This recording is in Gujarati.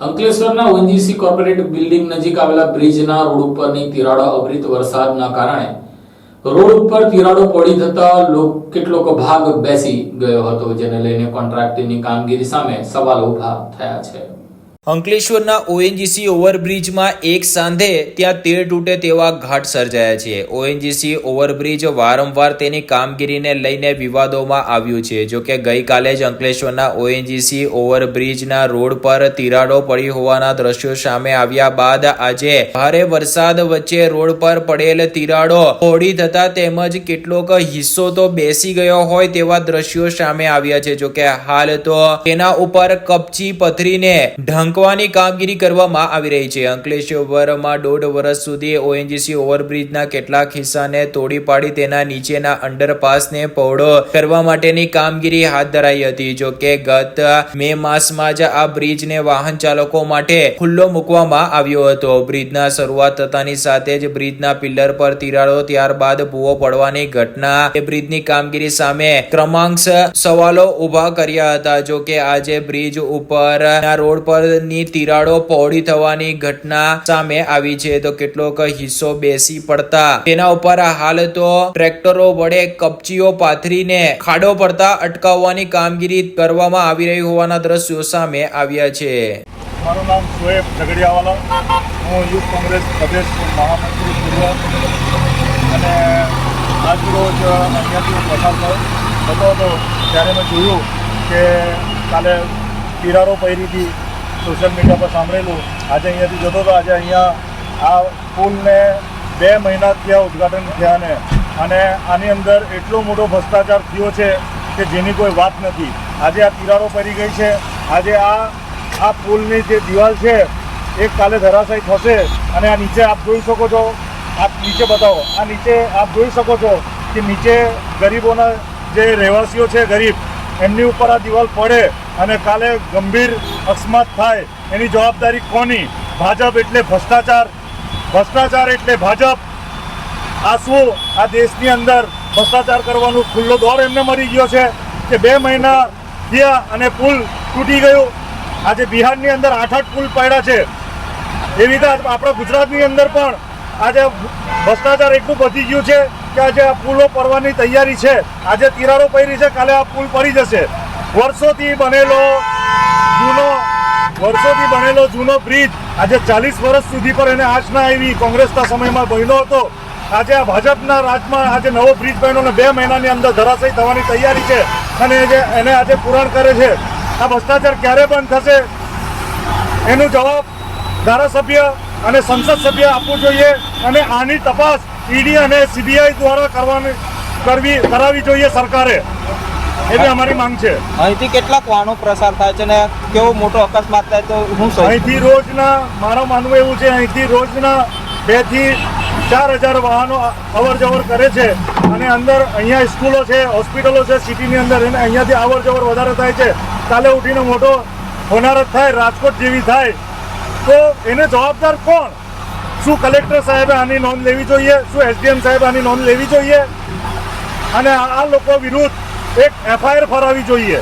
અંકલેશ્વરના ઓએનજીસી કોર્પોરેટ બિલ્ડિંગ નજીક આવેલા બ્રિજના રોડ ઉપરની તિરાડો અવિરત વરસાદના કારણે રોડ ઉપર તિરાડો પડી થતા લોક- કેટલોક ભાગ બેસી ગયો હતો, જેને લઈને કોન્ટ્રાક્ટરની કામગીરી સામે સવાલો ઊભા થયા છે. અંકલેશ્વરના ઓએનજીસી ઓવરબ્રિજમાં એક સાંધે ત્યાં તેર તૂટે તેવા ઘાટ સર્જાયા છે. ઓએનજીસી ઓવરબ્રિજ વારંવાર તેની કામગીરીને લઈને વિવાદોમાં આવ્યું છે. જો કે ગઈકાલે જ અંકલેશ્વરના ઓએનજીસી ઓવરબ્રિજના રોડ પર તિરાડો પડી હોવાના દ્રશ્યો સામે આવ્યા બાદ આજે ભારે વરસાદ વચ્ચે રોડ પર પડેલ તિરાડો હોડી થતા તેમજ કેટલોક હિસ્સો તો બેસી ગયો હોય તેવા દ્રશ્યો સામે આવ્યા છે. જો કે હાલ તો તેના ઉપર કપચી પથરીને ઢાંકવાની કામગીરી કરવામાં આવી રહી છે. અંકલેશ્વરમાં દોઢ વર્ષ સુધી ઓએનજીસી ઓવરબ્રિજના કેટલાક હિસ્સાને તોડી પાડી તેના નીચેના અંડરપાસને પહોળો કરવા માટેની કામગીરી હાથ ધરાઈ હતી. જો કે ગત મે માસમાં જ આ બ્રિજને વાહન ચાલકો માટે ખુલ્લો મૂકવામાં આવ્યો હતો. બ્રિજના શરૂઆત થતાની સાથે જ બ્રિજના પિલ્લર પર તિરાડો ત્યારબાદ ભૂવો પડવાની ઘટના એ બ્રિજની કામગીરી સામે ક્રમાંક સવાલો ઊભા કર્યા હતા. જો કે આજે બ્રિજ ઉપર રોડ રોડ પરની તિરાડો પહોળી થવાની ઘટના સામે આવી છે તો કેટલોક હિસ્સો બેસી પડતા. તેના ઉપર હાલ તો ટ્રેક્ટરો વડે કપચીઓ પાથરીને ખાડો પડતા અટકાવવાની કામગીરી કરવામાં આવી રહી હોવાના દ્રશ્યો સામે આવ્યા છે. મારું નામ શોએબ ઝઘડિયાવાલા. હું યુથ કોંગ્રેસ પ્રદેશ મહામંત્રી અને આજરોજ અહીંયાથી પસાર થયો. હતો ત્યારે મેં જોયું કે કાલે તિરાડો પહેરી હતી સોશિયલ મીડિયા પર સાંભળેલું, આજે અહીંયાથી જતો હતો આજે અહીંયા આ પુલને બે મહિના થયા ઉદ્ઘાટન થયા ને અને આની અંદર એટલો મોટો ભ્રષ્ટાચાર થયો છે કે જેની કોઈ વાત નથી. આજે આ તિરાડો પડી ગઈ છે. આજે આ આ પુલની જે દિવાલ છે, એ કાલે ધરાશાયી થશે. અને આ નીચે આપ જોઈ શકો છો, આપ નીચે બતાવો, આ નીચે આપ જોઈ શકો છો કે નીચે ગરીબોના જે રહેવાસીઓ છે, ગરીબ, એમની ઉપર આ દિવાલ પડે. અને કાલે ગંભીર અકસ્માત થાય એની જવાબદારી કોની? ભાજપ એટલે ભ્રષ્ટાચાર. ભ્રષ્ટાચાર એટલે ભાજપ. આ શું આ દેશની અંદર ભ્રષ્ટાચાર કરવાનું ખુલ્લો દોર એમને મળી ગયો છે કે બે મહિના થયા અને પુલ તૂટી ગયું. આજે બિહારની અંદર આઠ આઠ પુલ પડ્યા છે. એવી રીતે આપણા ગુજરાતની અંદર પણ આજે ભ્રષ્ટાચાર એટલું વધી ગયું છે કે આજે આ પુલો પડવાની તૈયારી છે. આજે તિરાડો પડી છે, કાલે આ પુલ પડી જશે. વર્ષોથી બનેલો જૂનો, વર્ષોથી બનેલો જૂનો બ્રિજ આજે ચાલીસ વર્ષ સુધી પર એને ના આવી. કોંગ્રેસના સમયમાં બન્યો હતો. આજે આ ભાજપના રાજમાં આજે નવો બ્રિજ બન્યો અને બે મહિનાની અંદર ધરાશય થવાની તૈયારી છે અને એને આજે પૂરણ કરે છે. આ ભ્રષ્ટાચાર ક્યારે બંધ થશે? એનો જવાબ ધારાસભ્ય અને સંસદ સભ્ય આપવું જોઈએ અને આની તપાસ ઈડી અને સીબીઆઈ દ્વારા કરવાની કરવી કરાવવી જોઈએ સરકારે. એવી અમારી માંગ છે. અહીંથી કેટલાક વાહનો પ્રસાર થાય છે ને કેવો મોટો અકસ્માત થાય તો હું અહીંથી રોજના મારો માનવું એવું છે અહીંથી રોજના બેથી ચાર હજાર વાહનો અવર જવર કરે છે અને અંદર અહીંયા સ્કૂલો છે હોસ્પિટલો છે સિટીની અંદર એને અહીંયાથી અવર જવર વધારે થાય છે. કાલે ઉઠીને મોટો હોનારત થાય રાજકોટ જેવી થાય. તો એને જવાબદાર કોણ? શું કલેક્ટર સાહેબે આની નોંધ લેવી જોઈએ? શું એસડીએમ સાહેબ આની નોંધ લેવી જોઈએ? અને આ આ લોકો વિરુદ્ધ એક એફઆઈઆર ફરાવી જોઈએ.